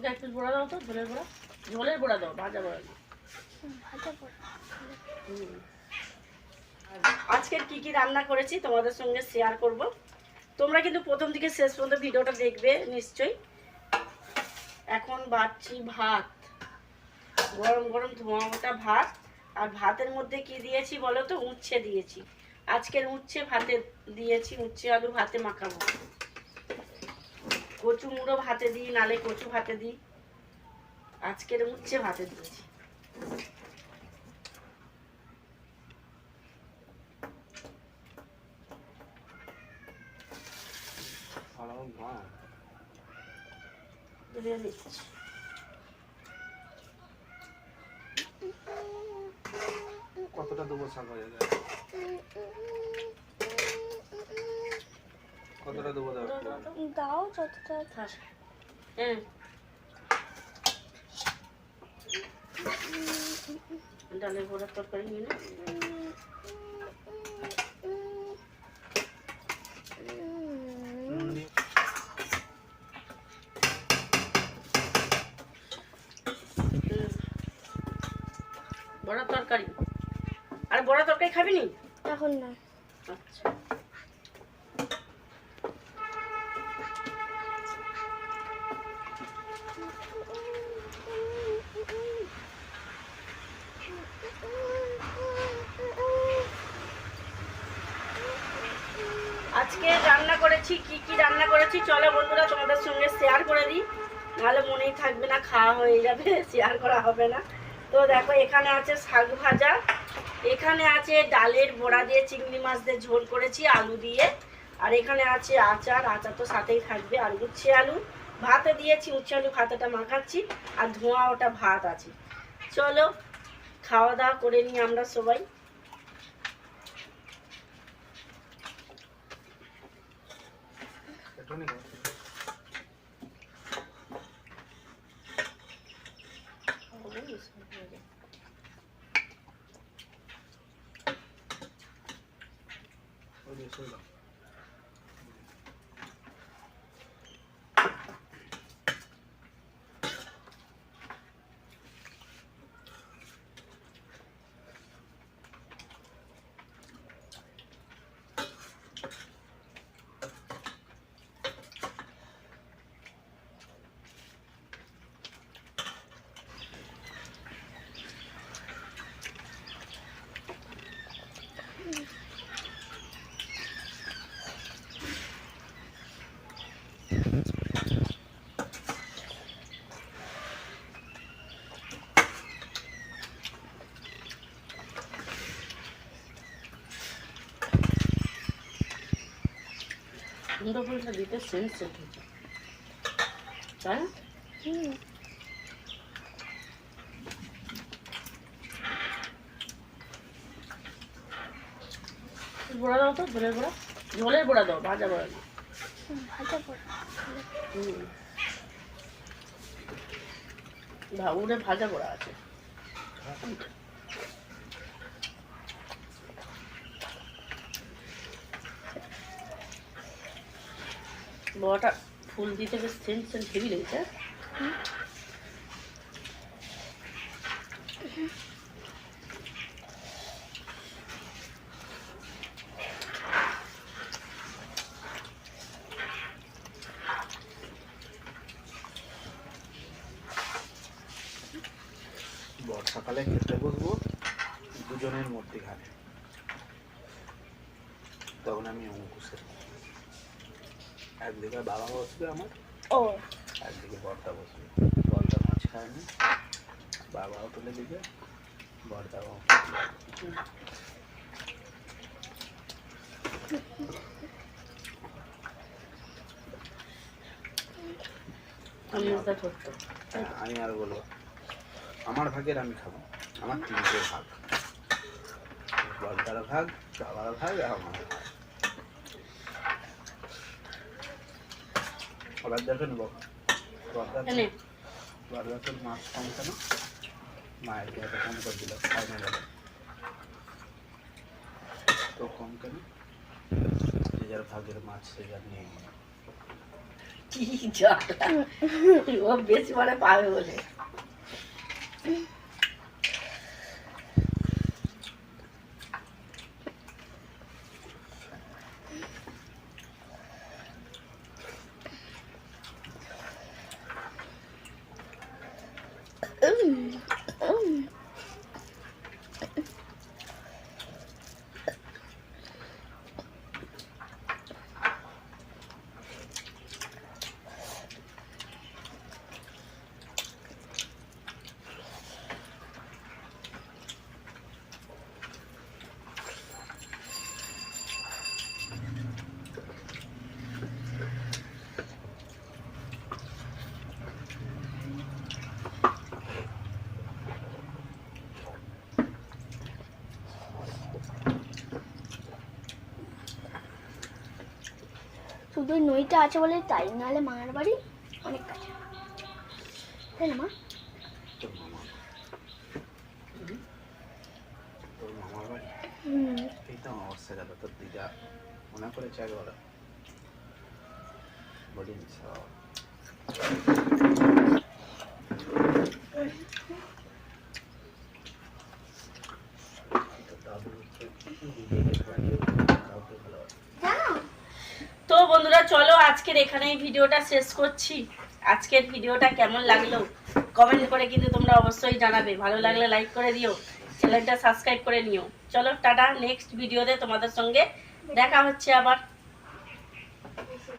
ওকে এক পিস বড়া দাও তো ঝোলের বড়া? ঝোলের বড়া দাও ভাজা বড়া ভাজা আজকের কি কি রান্না করেছি তোমাদের সঙ্গে শেয়ার করব। তোমরা কিন্তু প্রথম থেকে শেষ পর্যন্ত ভিডিওটা দেখবে নিশ্চয়ই। এখন বাড়ছি ভাত। গরম গরম ধোঁয়া ওটা ভাত। আর ভাতের মধ্যে কি দিয়েছি বলো তো? উচ্ছে দিয়েছি। আজকের উচ্ছে ভাতে দিয়েছি উচ্ছে আলু ভাতে মাখাবো। কচু মুড়ো ভাতে দিই, নালে কচু ভাতে দিই। আজকের উচ্ছে ভাতে দিয়েছি। কতটা দেবো শাক হয়ে যায়? কতটা দেবো দাও দাও যতটা থাক। হ্যাঁ। ডালের বড়ার তরকারি নিয়ে নে। বড়ার তরকারি। আর বড়া তরকারি খাবি নি? এখন না। আচ্ছা। আজকে রান্না করেছি, কি কি রান্না করেছি? চলো বন্ধুরা, তোমাদের সঙ্গে শেয়ার করে দিই। নাহলে মনেই থাকবে না, খাওয়া হয়ে যাবে শেয়ার করা হবে না। তো দেখো, এখানে আছে শাক ভাজা। এখানে আছে ডালের বড়া দিয়ে চিংড়ি মাছ দিয়ে ঝোল করেছি, আলু দিয়ে। আর এখানে আছে আচার আচার তো সাথেই থাকবে। আর উচ্ছে আলু। ভাতে দিয়েছি, উচ্ছে আলু ভাতেটা মাখাচ্ছি, আর ধোঁয়া ওটা ভাত আছে। চলো, খাওয়া দাওয়া করে নিই আমরা সবাই। একটুখানি দাও। ওই যে এসে দাও। ফুলটা দিতে সেন্ট তাই? না? বড়া দাও তো ঝোলের বড়া ঝোলের বড়া দাও ভাজা বড়া না হুম। ভাজা করা আছে। বড়াটা ফুল দিতে বেশ সেন্ট সেন্ট হেভি লেগেছে। বর্ষাকালে খেতে বসবো দুজনের মধ্যেখানে। তখন আমি অঙ্কুশের একদিকে বাবা বসবে আমার ও। একদিকে বর্দা বসবে। বর্দা মাছ খায় না বাবাও তুলে দিবে বর্দাও আমি হ্যাঁ, আমি আর বলব। আমার ভাগের আমি খাব। আমার তিনটে ভাগ। বর্দার ভাগ বাবার ভাগ আর আমার ভাগ। আবার দেখে নেব। বর্দা তোর মাছ কম কেন? মায়ের কম করে দিল খাই না তো কম কেন? যে যার ভাগের মাছ সে যার নিয়ে ও বেশি মানে পাবে বলে Mm. Mm. শুধু নইটা আছে বলে তাই নাহলে মামার বাড়ি অনেক কাছে। তাই না মা? তোর মামা তোর মামার বাড়ি হুম এই তো অবস্থা গেল তোর দিদা মনে করেছে একবার বলিনি সব তোর দাদু হচ্ছে দিদিকে ভালো, কাউকে ভালোবাসে না। জানো তো বন্ধুরা চলো আজকের এখানেই ভিডিওটা শেষ করছি। আজকের ভিডিওটা কেমন লাগল? কমেন্ট করে কিন্তু তোমরা অবশ্যই জানাবে। ভালো লাগলে লাইক করে দিও চ্যানেলটা সাবস্ক্রাইব করে নিও। চলো, টাটা নেক্সট ভিডিওতে তোমাদের সঙ্গে দেখা হচ্ছে আবার।